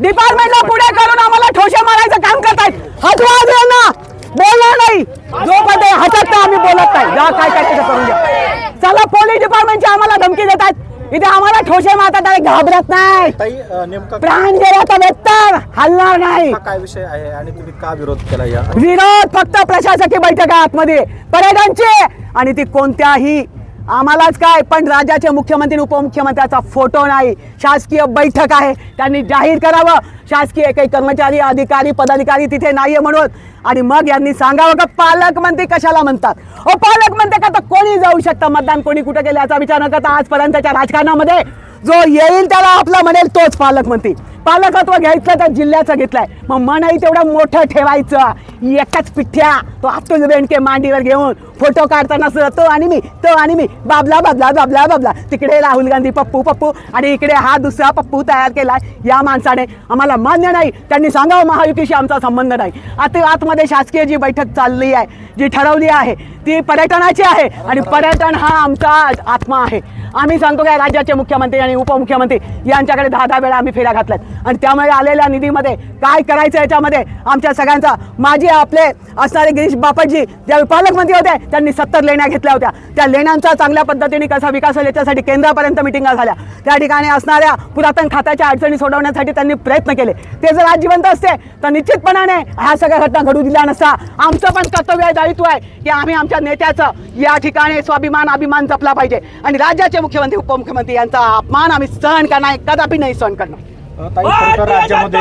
डिपार्टमेंटला पुढे करून आम्हाला ठोसे मारायचं काम करतायत हटवा ना. बोलणार नाही. जोपर्यंत हटत नाही आम्ही बोलत नाही. जा काय करायचं करून घ्या चला पोलीस डिपार्टमेंटची आम्हाला धमकी देतात इथे आम्हाला ठोसे मारतात आणि घाबरत नाही. ताई अ, नेमका प्राण गेला तर बेत्तर हलणार नाही. हा काय विषय आहे आणि तुम्ही का विरोध केला या? विरोध फक्त प्रशासकीय बैठक आतमध्ये. पर्यटनचे आणि ती कोणत्याही आम्हालाच काय? पण राज्याचे मुख्यमंत्री उपमुख्यमंत्र्याचा फोटो नाही. शासकीय बैठक आहे. त्यांनी जाहीर करावं. शासकीय काही कर्मचारी अधिकारी पदाधिकारी तिथे नाहीये म्हणून. आणि मग यांनी सांगावं का पालकमंत्री कशाला म्हणतात? ओ पालकमंत्री का? तर कोणी जाऊ शकतं? मतदान कोणी कुठं केलं याचा विचार न करता आजपर्यंतच्या राजकारणामध्ये जो येईल त्याला आपला म्हणेल तोच पालकमंत्री. पालकत्व घ्यायचं तर जिल्ह्याचं घेतलंय. मग मनही तेवढं मोठं ठेवायचं. एकाच पिठ्या. तो अतुल बेंडके मांडीवर घेऊन फोटो काढताना असं तो आणि मी तो आणि मी बाबला बाबला बाबला बाबला. तिकडे राहुल गांधी पप्पू पप्पू. आणि इकडे हा दुसरा पप्पू तयार केला या माणसाने आम्हाला मान्य नाही. त्यांनी सांगावं महायुतीशी आमचा संबंध नाही. आता आतमध्ये शासकीय जी बैठक चालली आहे जी ठरवली आहे ती पर्यटनाची आहे. आणि पर्यटन हा आमचा आत्मा आहे. आम्ही सांगतो काय राज्याचे मुख्यमंत्री आणि उपमुख्यमंत्री यांच्याकडे दहा दहा वेळा आम्ही फेऱ्या घातल्यात. आणि त्यामुळे आलेल्या निधीमध्ये काय करायचं याच्यामध्ये आमच्या सगळ्यांचा माझे आपले असणारे गिरीश बापटजी ज्यावेळी पालकमंत्री होते त्यांनी सत्तर लेण्या घेतल्या होत्या. त्या लेण्यांचा चांगल्या पद्धतीने कसा विकास होईल याच्यासाठी केंद्रापर्यंत मिटिंगा झाल्या. त्या ठिकाणी असणाऱ्या पुरातन खात्याच्या अडचणी सोडवण्यासाठी त्यांनी प्रयत्न केले. ते जर आज जिवंत असते तर निश्चितपणाने ह्या सगळ्या घटना घडू दिल्या नसता. आमचं पण कर्तव्य आहे दायित्व आहे की आम्ही आमच्या नेत्याचं या ठिकाणी स्वाभिमान अभिमान जपला पाहिजे. आणि राज्याचे मुख्यमंत्री उपमुख्यमंत्री यांचा अपमान आम्ही सहन करणार कदापि नाही सहन करणार. राज्यामध्ये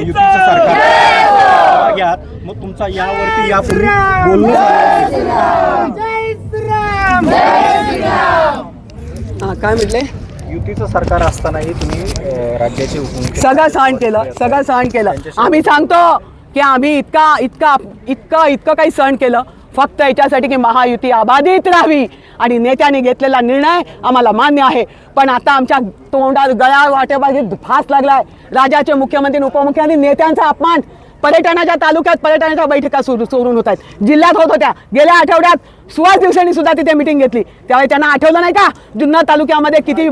युतीचं सरकार घ्या मग तुमचा यावरती यापूर्वी बोलणं. काय म्हटले? युतीचं सरकार असतानाही तुम्ही राज्याचे उपमुख्यमंत्री सगळं सहन केलं सगळं सहन केलं. आम्ही सांगतो की आम्ही इतका इतका इतकं इतकं काही सहन केलं. फक्त याच्यासाठी की महायुती अबाधित राहावी. आणि नेत्यांनी घेतलेला निर्णय आम्हाला मान्य आहे. पण आता आमच्या तोंडात गळ्या वाटेबाजी फास लागलाय. राज्याचे मुख्यमंत्री आणि उपमुख्यमंत्री नेत्यांचा अपमान. पर्यटनाच्या तालुक्यात पर्यटनाच्या बैठका सुरू सुरून होत आहेत. जिल्ह्यात होत होत्या. गेल्या आठवड्यात सुहास दिवसांनी सुद्धा तिथे मिटिंग घेतली. त्यावेळी त्यांना आठवलं नाही का? जुन्नर तालुक्यामध्ये किती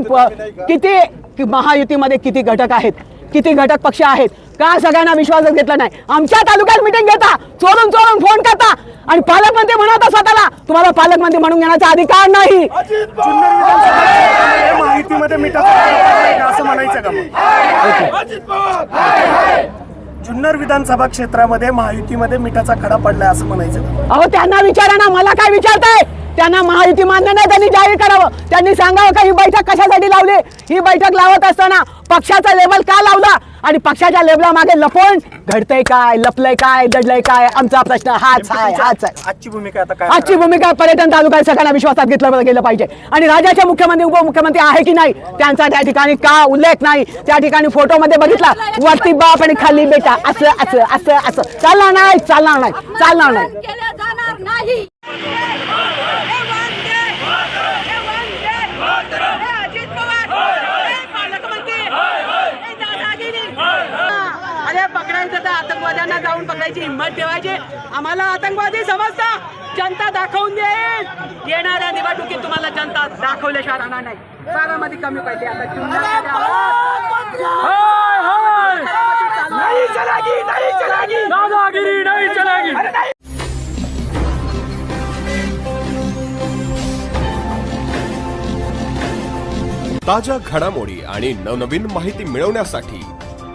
किती महायुतीमध्ये किती घटक आहेत? किती घटक पक्ष आहेत? का सगळ्यांना विश्वासच घेतला नाही? आमच्या तालुक्यात मिटिंग घेता. चोरून चोरून फोन करता. आणि पालकमंत्री म्हणत स्वतःला तुम्हाला पालकमंत्री म्हणून घेण्याचा अधिकार नाही. माहितीमध्ये असं म्हणायचं का जुन्नर विधानसभा क्षेत्रामध्ये महायुतीमध्ये मिठाचा खडा पडलाय असं म्हणायचं. अहो त्यांना विचारा ना मला काय विचारताय? त्यांना महायुती मान्य नाही त्यांनी जाहीर करावं. त्यांनी सांगावं का ही बैठक कशासाठी लावली? ही बैठक लावत असताना पक्षाचा लेबल का लावला? आणि पक्षाच्या लेबला मागे लपवून घडतंय काय लपलंय काय दडलंय काय? आमचा प्रश्न हाच आहे हाच आहे. आजची भूमिका आता काय आजची भूमिका पर्यटन तालुक्यात सगळ्यांना विश्वासात घेतलं गेलं पाहिजे. आणि राज्याचे मुख्यमंत्री उपमुख्यमंत्री आहे की नाही त्यांचा त्या ठिकाणी का उल्लेख नाही? त्या ठिकाणी फोटो मध्ये बघितला वरती बाप आणि खाली बेटा असं असं असं असं. चालणार नाही चालणार नाही चालणार नाही केल्या जाणार नाही हे वंदे! हे वंदे! हे अजित पवार! हे पालकमंत्री! हे दादागिरी! अरे पकडायचं तर आतंकवाद्यांना जाऊन पकडायची हिंमत ठेवायची आम्हाला आतंकवादी समजता जनता दाखवून देईल येणाऱ्या निवडणुकीत तुम्हाला जनता दाखवल्याशिवाय राहणार नाही बारामती कमी पाहिजे आता जुन्नरमध्ये आहोत. होय, होय. नाही चलागी, नाही चलागी. दादागिरी नाही चलागी. अरे नाही. ताज्या घडामोडी आणि नवनवीन माहिती मिळवण्यासाठी